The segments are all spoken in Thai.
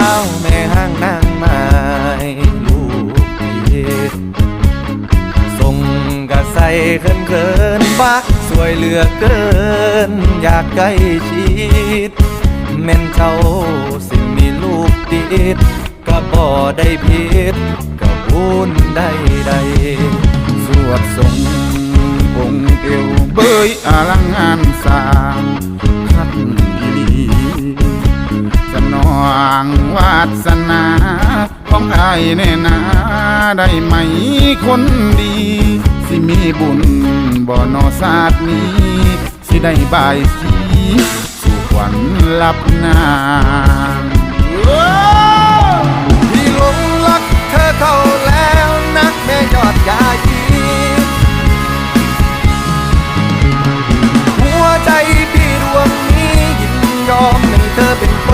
้าแม่ห้างนางไม้ลูกเยทรงกะใส่เขินเขินปักสวยเหลือเกิน อยากใกล้ชิดแม่นเจ้าสิมีลูกติดก็บ่ได้ผิดก็บุญได้ใดสวดสงองค์เอวเบยอลังงานสา สนาของอายแน่นาได้ไหมคนดี สิมีบุญบ่นอศาสตร์นี้ สิได้บายสีสู่ขวัญลับนางพี่หลงรักเธอเข้าแล้วนักแม่ยอดยายีหัวใจพี่ดวงนี้ยินยอมให้เธอเป็นคน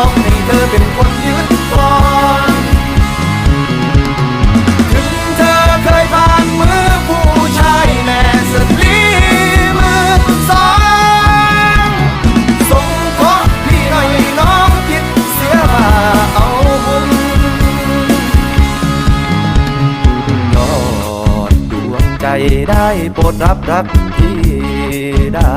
อมให้เธอเป็นคนยึดครองถึงเธอเคยผ่านมือผู้ชายแม่สตรีมือสองสงเคราะห์พี่หน่อยน้องคิดเสียว่าเอาบุญยอดดวงใจได้โปรดรับรักพี่ได้